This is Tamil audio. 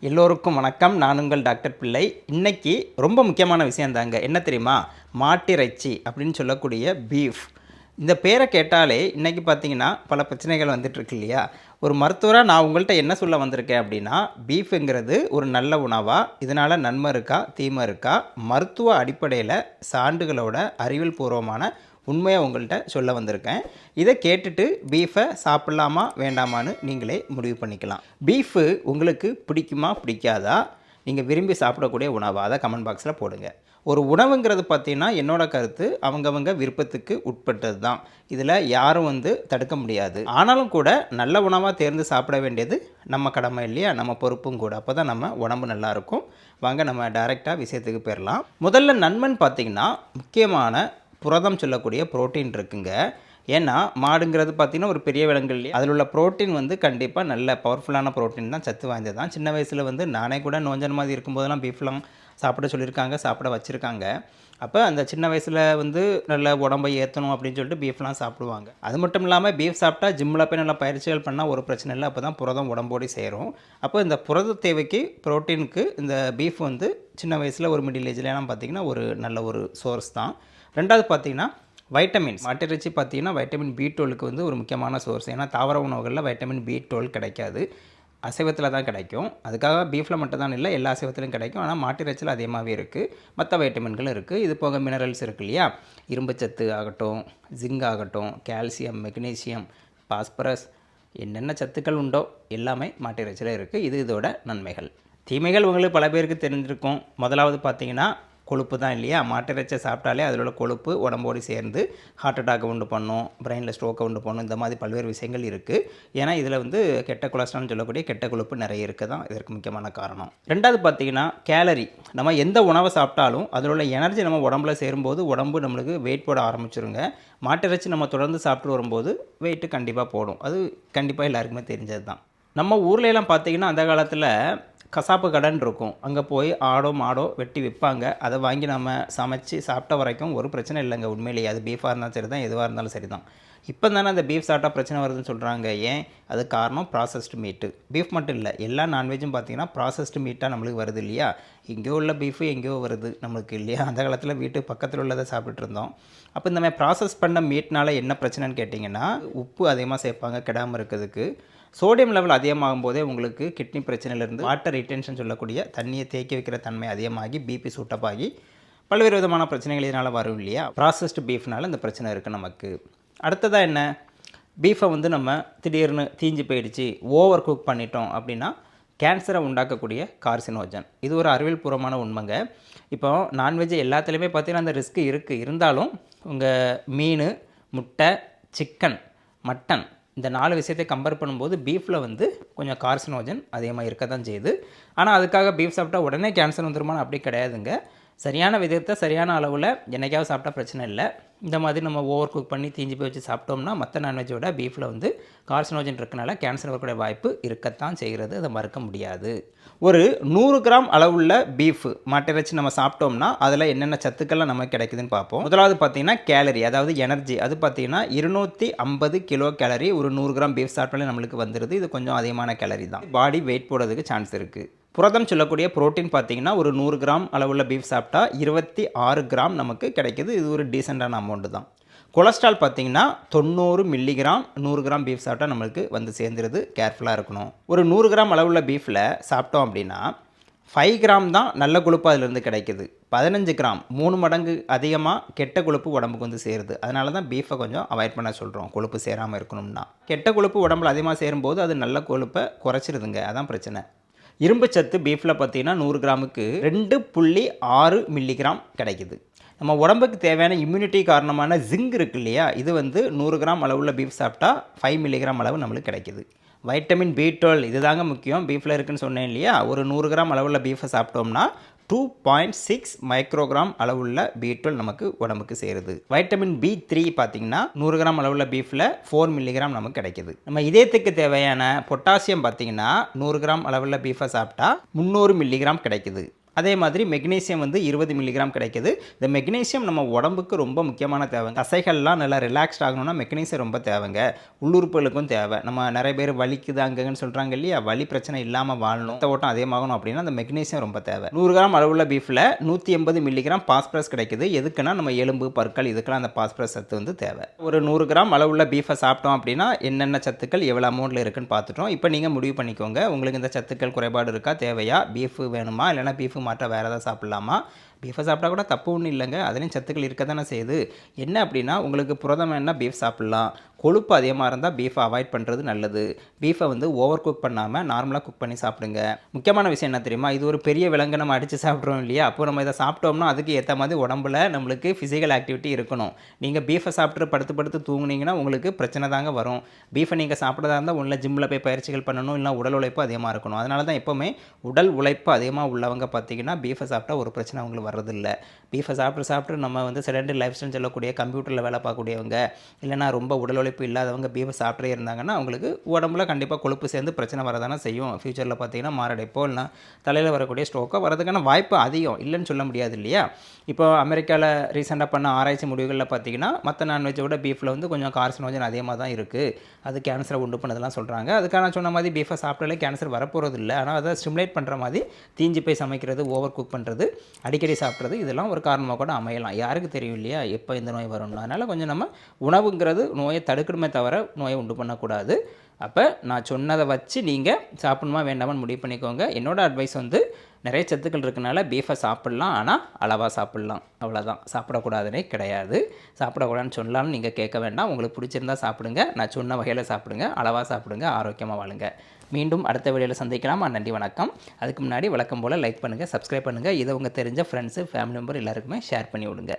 எல்லோருக்கும் வணக்கம். நான் உங்கள் டாக்டர் பிள்ளை. இன்றைக்கி ரொம்ப முக்கியமான விஷயம் தாங்க. என்ன தெரியுமா? மாட்டிறைச்சி அப்படின்னு சொல்லக்கூடிய பீஃப் இந்த பேரை கேட்டாலே இன்னைக்கு பார்த்தீங்கன்னா பல பிரச்சனைகள் வந்துட்டுருக்கு இல்லையா? ஒரு மருத்துவராக நான் உங்கள்கிட்ட என்ன சொல்ல வந்திருக்கேன் அப்படின்னா பீஃப்ங்கிறது ஒரு நல்ல உணவாக இதனால் நன்மை இருக்கா? தீமை இருக்கா? மருத்துவ அடிப்படையில் சான்றுகளோட அறிவியல் பூர்வமான உண்மையாக உங்கள்கிட்ட சொல்ல வந்திருக்கேன். இதை கேட்டுட்டு பீஃபை சாப்பிட்லாமா வேண்டாமான்னு நீங்களே முடிவு பண்ணிக்கலாம். பீஃபு உங்களுக்கு பிடிக்குமா பிடிக்காதா? நீங்கள் விரும்பி சாப்பிடக்கூடிய உணவாக அதை கமெண்ட் பாக்ஸில் போடுங்க. ஒரு உணவுங்கிறது பார்த்தீங்கன்னா என்னோட கருத்து அவங்கவங்க விருப்பத்துக்கு உட்பட்டது தான். இதில் யாரும் வந்து தடுக்க முடியாது. ஆனாலும் கூட நல்ல உணவாக தேர்ந்து சாப்பிட வேண்டியது நம்ம கடமை இல்லையா? நம்ம பொறுப்பும் கூட. அப்போ தான் நம்ம உடம்பு நல்லாயிருக்கும் வாங்க நம்ம டைரெக்டாக விஷயத்துக்கு போயிடலாம் முதல்ல நன்மைன்னு பார்த்திங்கன்னா முக்கியமான புரதம் சொல்லக்கூடிய புரோட்டீன் இருக்குங்க. ஏன்னா மாடுங்கிறது பார்த்திங்கன்னா ஒரு பெரிய விலங்கு இல்லையா? அதில் உள்ள புரோட்டீன் வந்து கண்டிப்பாக நல்ல பவர்ஃபுல்லான புரோட்டீன் தான் சத்து வாய்ந்தது தான். சின்ன வயசில் வந்து நானே கூட நோஞ்சன் மாதிரி இருக்கும்போதெல்லாம் பீஃப்லாம் சாப்பிட சொல்லியிருக்காங்க சாப்பிட வச்சுருக்காங்க. அப்போ அந்த சின்ன வயசில் வந்து நல்ல உடம்பை ஏற்றணும் அப்படின்னு சொல்லிட்டு பீஃப்லாம் சாப்பிடுவாங்க. அது மட்டும் இல்லாமல் பீஃப் சாப்பிட்டா ஜிம்மில் போய் நல்லா பயிற்சிகள் பண்ணால் ஒரு பிரச்சனை இல்லை. அப்போ தான் புரதம் உடம்போடு சேரும். அப்போ இந்த புரத தேவைக்கு புரோட்டீனுக்கு இந்த பீஃப் வந்து சின்ன வயசில் ஒரு மிடில் ஏஜ்லலாம் பார்த்திங்கன்னா ஒரு நல்ல ஒரு சோர்ஸ் தான். ரெண்டாவது பார்த்தீங்கன்னா வைட்டமின்ஸ் மாட்டிறைச்சி பார்த்தீங்கன்னா வைட்டமின் பி டுவெலுக்கு வந்து ஒரு முக்கியமான சோர்ஸ் ஏன்னா தாவர உணவுகளில் வைட்டமின் பி டுவெல் கிடைக்காது. அசைவத்தில் தான் கிடைக்கும். அதுக்காக பீஃபில் மட்டும் தான் இல்லை எல்லா அசைவத்திலும் கிடைக்கும். ஆனால் மாட்டிறைச்சியில் அதிகமாகவே இருக்குது மற்ற வைட்டமின்களும் இருக்குது இது போக மினரல்ஸ் இருக்கு இல்லையா? இரும்புச்சத்து ஆகட்டும் ஜிங்க் ஆகட்டும் கால்சியம் மெக்னீசியம் பாஸ்பரஸ் என்னென்ன சத்துக்கள் உண்டோ எல்லாமே மாட்டிறைச்சியில் இருக்குது இது இதோட நன்மைகள். தீமைகள் உங்களுக்கு பல பேருக்கு தெரிஞ்சிருக்கும் முதலாவது பார்த்தீங்கன்னா கொழுப்பு தான் இல்லையா மாட்டிறைச்சை சாப்பிட்டாலே அதில் உள்ள கொழுப்பு உடம்போடு சேர்ந்து ஹார்ட் அட்டாக் உண்டு பண்ணும் பிரெயினில் ஸ்ட்ரோக்கை உண்டு பண்ணும் இந்த மாதிரி பல்வேறு விஷயங்கள் இருக்குது ஏன்னா இதில் வந்து கெட்ட கொலஸ்ட்ரால்னு சொல்லக்கூடிய கெட்ட கொழுப்பு நிறைய இருக்குது தான் இதற்கு முக்கியமான காரணம். ரெண்டாவது பார்த்தீங்கன்னா கேலரி நம்ம எந்த உணவை சாப்பிட்டாலும் அதில் உள்ள எனர்ஜி நம்ம உடம்புல சேரும்போது உடம்பு நம்மளுக்கு வெயிட் போட ஆரம்பிச்சிருங்க. மாட்டிறைச்சி நம்ம தொடர்ந்து சாப்பிட்டு வரும்போது வெயிட்டு கண்டிப்பாக போடும். அது கண்டிப்பாக எல்லாருக்குமே தெரிஞ்சது தான் நம்ம ஊர்லெலாம் பார்த்திங்கன்னா அந்த காலத்தில் கசாப்பு கடன் இருக்கும். அங்கே போய் ஆடோ மாடோ வெட்டி விற்பாங்க அதை வாங்கி நம்ம சமைச்சு சாப்பிட்ட வரைக்கும் ஒரு பிரச்சனை இல்லைங்க உண்மையிலேயே. அது பீஃபாக இருந்தாலும் சரி தான் எதுவாக இருந்தாலும் சரி தான் இப்போ தானே அந்த பீஃப் சாப்பிட்டா பிரச்சனை வருதுன்னு சொல்கிறாங்க ஏன்? அது காரணம் ப்ராசஸ்டு மீட்டு பீஃப் மட்டும் இல்லை எல்லா நான்வெஜ்ஜும் பார்த்தீங்கன்னா ப்ராசஸ்டு மீட்டாக நம்மளுக்கு வருது இல்லையா? எங்கேயோ உள்ள பீஃபு எங்கேயோ வருது நம்மளுக்கு இல்லையா? அந்த காலத்தில் வீட்டு பக்கத்தில் உள்ளதை சாப்பிட்டுட்டு இருந்தோம். அப்போ இந்த மாதிரி ப்ராசஸ் பண்ண மீட்னால என்ன பிரச்சனைன்னு கேட்டிங்கன்னா உப்பு அதிகமாக சேர்ப்பாங்க கெடாமல் இருக்கிறதுக்கு. சோடியம் லெவல் அதிகமாகும் போதே உங்களுக்கு கிட்னி பிரச்சனையிலேருந்து வாட்டர் ரிட்டென்ஷன் சொல்லக்கூடிய தண்ணியை தேக்கி வைக்கிற தன்மை அதிகமாகி பிபி சூட்டப் ஆகி பல்வேறு விதமான பிரச்சனைகள் இதனால் வரும் இல்லையா? ப்ராசஸ்டு பீஃப்னால இந்த பிரச்சனை இருக்குது நமக்கு. அடுத்ததாக என்ன? பீஃபை வந்து நம்ம திடீர்னு தீஞ்சு போயிடுச்சு ஓவர் குக் பண்ணிட்டோம் அப்படின்னா கேன்சரை உண்டாக்கக்கூடிய கார்சினோஜன் இது ஒரு அறிவியல் பூர்வமான உண்மைங்க. இப்போ நான்வெஜ் எல்லாத்துலேயுமே பார்த்தீங்கன்னா அந்த ரிஸ்க் இருக்குது இருந்தாலும் உங்கள் மீன் முட்டை சிக்கன் மட்டன் இந்த நாலு விஷயத்தை கம்பேர் பண்ணும்போது பீஃபில் வந்து கொஞ்சம் கார்சினோஜன் அதிகமாக இருக்க தான் செய்யுது. ஆனால் அதுக்காக பீஃப் சாப்பிட்டா உடனே கேன்சர் வந்துருமான்னு அப்படி கிடையாதுங்க. சரியான விதத்தை சரியான அளவில் என்னைக்காவது சாப்பிட்டா பிரச்சனை இல்லை. இந்த மாதிரி நம்ம ஓவர் குக் பண்ணி தீஞ்சு போய் வச்சு சாப்பிட்டோம்னா மற்ற நான்வெஜ்ஜோட பீஃபில் வந்து கார்சினோஜன் இருக்கனால கேன்சர் வரக்கூடிய வாய்ப்பு இருக்கத்தான் செய்கிறது. அதை மறுக்க முடியாது. ஒரு நூறு கிராம் அளவுள்ள பீஃப் மாட்டிறைச்சி நம்ம சாப்பிட்டோம்னா அதில் என்னென்ன சத்துக்கள்லாம் நமக்கு கிடைக்குதுன்னு பார்ப்போம். முதலாவது பார்த்தீங்கன்னா கேலரி அதாவது எனர்ஜி அது பார்த்தீங்கன்னா இருநூற்றி ஐம்பது கிலோ கேலரி ஒரு நூறு கிராம் பீஃப் சாப்பிட்டாலே நம்மளுக்கு வந்துடுது இது கொஞ்சம் அதிகமான கேலரி தான். பாடி வெயிட் போடுறதுக்கு சான்ஸ் இருக்குது புரதம் சொல்லக்கூடிய புரோட்டீன் பார்த்தீங்கன்னா ஒரு நூறு கிராம் அளவுள்ள பீஃப் சாப்பிட்டா இருபத்தி ஆறு கிராம் நமக்கு கிடைக்கிது. இது ஒரு டீசெண்டான அமௌண்ட்டு தான். கொலஸ்ட்ரால் பார்த்தீங்கன்னா தொண்ணூறு மில்லிகிராம் நூறு கிராம் பீஃப் சாப்பிட்டா நம்மளுக்கு வந்து சேர்ந்துருது. கேர்ஃபுல்லாக இருக்கணும். ஒரு நூறு கிராம் அளவுள்ள பீஃபில் சாப்பிட்டோம் அப்படின்னா ஃபைவ் கிராம் தான் நல்ல கொழுப்பு அதிலிருந்து கிடைக்குது. பதினஞ்சு கிராம் மூணு மடங்கு அதிகமாக கெட்ட கொழுப்பு உடம்புக்கு வந்து சேருது. அதனால தான் பீஃபை கொஞ்சம் அவாய்ட் பண்ண சொல்கிறோம் கொழுப்பு சேராமல் இருக்கணும்னா. கெட்ட கொழுப்பு உடம்புல அதிகமாக சேரும்போது அது நல்ல கொழுப்பை குறைச்சிருதுங்க. அதான் பிரச்சனை. இரும்பு சத்து பீஃபில் பார்த்தீங்கன்னா நூறு கிராமுக்கு ரெண்டு புள்ளி ஆறு மில்லிகிராம் கிடைக்குது. நம்ம உடம்புக்கு தேவையான இம்யூனிட்டி காரணமான ஜிங்க் இருக்கு இல்லையா? இது வந்து நூறு கிராம் அளவுள்ள பீஃப் சாப்பிட்டா ஃபைவ் மில்லிகிராம் அளவு நம்மளுக்கு கிடைக்குது. வைட்டமின் பி டுவெல் இதுதாங்க முக்கியம். பீஃபில் இருக்குன்னு சொன்னேன் இல்லையா? ஒரு நூறு கிராம் அளவுள்ள பீஃபை சாப்பிட்டோம்னா two point six microgram B B twelve நமக்கு உடம்புக்கு சேருது. வைட்டமின் பி த்ரீ பார்த்தீங்கன்னா நூறு கிராம் அளவுள்ள பீஃபில் ஃபோர் மில்லிகிராம் நமக்கு கிடைக்குது. நம்ம இதயத்துக்கு தேவையான பொட்டாசியம் பார்த்தீங்கன்னா நூறு கிராம் அளவுள்ள பீஃபை சாப்பிட்டா முந்நூறு மில்லிகிராம் கிடைக்குது. அதே மாதிரி மெக்னீசியம் வந்து இருபது மில்லிகிராம் கிடைக்குது. இந்த மெக்னீசியம் நம்ம உடம்புக்கு ரொம்ப முக்கியமான தேவை தசைகள்லாம் நல்லா ரிலாக்ஸ்ட் ஆகணும்னா மெக்னீசியம் ரொம்ப தேவைங்க. உள்ளுறுப்புகளுக்கும் தேவை. நம்ம நிறைய பேர் வலிக்குது அங்கங்கன்னு சொல்கிறாங்க இல்லையா? வலி பிரச்சனை இல்லாமல் வாழணும். ரத்த ஓட்டம் அதிகமாகணும் அப்படின்னா அந்த மெக்னீசியம் ரொம்ப தேவை. நூறு கிராம் அளவுள்ள பீஃபில் நூற்றி எண்பது மில்லிகிராம் பாஸ்பரஸ் கிடைக்குது. எதுக்குன்னா நம்ம எலும்பு பற்கள் இதுக்கெல்லாம் அந்த பாஸ்பரஸ் சத்து வந்து தேவை. ஒரு நூறு கிராம் அளவுள்ள பீஃபை சாப்பிட்டோம் அப்படின்னா என்னென்ன சத்துக்கள் எவ்வளோ அமௌண்ட்டில் இருக்குன்னு பார்த்துட்டோம். இப்போ நீங்கள் முடிவு பண்ணிக்கோங்க. உங்களுக்கு இந்த சத்துக்கள் குறைபாடு இருக்கா? தேவையா? பீஃபு வேணுமா? இல்லைனா பீஃபு மாற்ற வேறு ஏதாவது சாப்பிட்லாமா? பீஃபை சாப்பிட்டா கூட தப்பு ஒன்றும் இல்லைங்க. அதுலேயும் சத்துக்கள் இருக்க தானே செய்யுது. என்ன அப்படின்னா உங்களுக்கு புரதம் வேணா பீஃப் சாப்பிட்லாம். கொழுப்பு அதிகமாக இருந்தால் பீஃபை அவாய்ட் பண்ணுறது நல்லது. பீஃபை வந்து ஓவர் குக் பண்ணாமல் நார்மலாக குக் பண்ணி சாப்பிடுங்க. முக்கியமான விஷயம் என்ன தெரியுமா? இது ஒரு பெரிய விலங்கு நம்ம அடித்து சாப்பிட்றோம் இல்லையா? அப்போ நம்ம இதை சாப்பிட்டோம்னா அதுக்கு ஏற்ற மாதிரி உடம்புல நம்மளுக்கு ஃபிசிக்கல் ஆக்டிவிட்டி இருக்கணும். நீங்கள் பீஃபை சாப்பிட்டு படுத்து படுத்து தூங்குனீங்கன்னா உங்களுக்கு பிரச்சனை தாங்க வரும். பீஃபை நீங்கள் சாப்பிட்றதா இருந்தால் உள்ள ஜிம்மில் போய் பயிற்சிகள் பண்ணணும் இல்லை உடல் உழைப்பு அதிகமாக இருக்கணும். அதனால தான் எப்போவுமே உடல் உழைப்பு அதிகமாக உள்ளவங்க பார்த்தீங்கன்னா பீஃபை சாப்பிட்டா ஒரு பிரச்சனை அவங்களுக்கு வர்றதில்ல. பீஃபை சாப்பிட்டு சாப்பிட்டு நம்ம வந்து செடண்டரி லைஃப் ஸ்டைல் சொல்லக்கூடிய கம்ப்யூட்டரில் வேலை பார்க்கக்கூடியவங்க இல்லைனா ரொம்ப உடல் கொழுப்பு இல்லாதவங்க பீஃபை சாப்பிட்டே இருந்தாங்கன்னா அவங்களுக்கு உடம்புல கண்டிப்பாக கொழுப்பு சேர்ந்து பிரச்சனை வரதானே செய்யும். ஃப்யூச்சரில் பார்த்தீங்கன்னா மாரடைப்போ இல்லைனா தலையில் வரக்கூடிய ஸ்ட்ரோக்கோ வரதுக்கான வாய்ப்பு அதிகம் இல்லைன்னு சொல்ல முடியாது இல்லையா? இப்போ அமெரிக்காவில் ரீசெண்டாக பண்ண ஆராய்ச்சி முடிவுகளில் பார்த்தீங்கன்னா மற்ற நான்வெஜ்ஜை விட பீஃபில் வந்து கொஞ்சம் கார்சினோஜன் அதிகமாக தான் இருக்குது அது கேன்சரை உண்டு பண்ணதெல்லாம் சொல்கிறாங்க அதுக்கான சொன்ன மாதிரி பீஃபை சாப்பிட்டாலே கேன்சர் வரப்போகிறது இல்லை. ஆனால் அதை ஸ்டிமுலேட் பண்ணுற மாதிரி தீஞ்சு போய் சமைக்கிறது ஓவர் குக் பண்ணுறது அடிக்கடி சாப்பிட்றது இதெல்லாம் ஒரு காரணமாக கூட அமையலாம். யாருக்கு தெரியும் இல்லையா? எப்போ இந்த நோய் வரும்னு. அதனால் கொஞ்சம் நம்ம உணவுங்கிறது நோயை தடுக்கணுமே தவிர நோயை உண்டு பண்ணக்கூடாது. அப்போ நான் சொன்னதை வச்சு நீங்கள் சாப்பிடணுமா வேண்டாமான்னு முடிவு பண்ணிக்கோங்க. என்னோடய அட்வைஸ் வந்து நிறைய சத்துக்கள் இருக்கனால பீஃபை சாப்பிட்லாம். ஆனால் அளவாக சாப்பிட்லாம். அவ்வளோதான் சாப்பிடக்கூடாதுனே கிடையாது. சாப்பிடக்கூடாதுன்னு சொன்னாலும் நீங்கள் கேட்க வேண்டாம். உங்களுக்கு பிடிச்சிருந்தா சாப்பிடுங்க. நான் சொன்ன வகையில் சாப்பிடுங்க. அளவாக சாப்பிடுங்க. ஆரோக்கியமாக வாழுங்க. மீண்டும் அடுத்த வீடியோவில் சந்திக்கலாமா. நன்றி வணக்கம். அதுக்கு முன்னாடி வழக்கம் போல் லைக் பண்ணுங்கள் சப்ஸ்கிரைப் பண்ணுங்கள் இதை உங்கள் தெரிஞ்ச ஃப்ரெண்ட்ஸு ஃபேமிலி மெம்பர் எல்லாருக்குமே ஷேர் பண்ணி விடுங்க.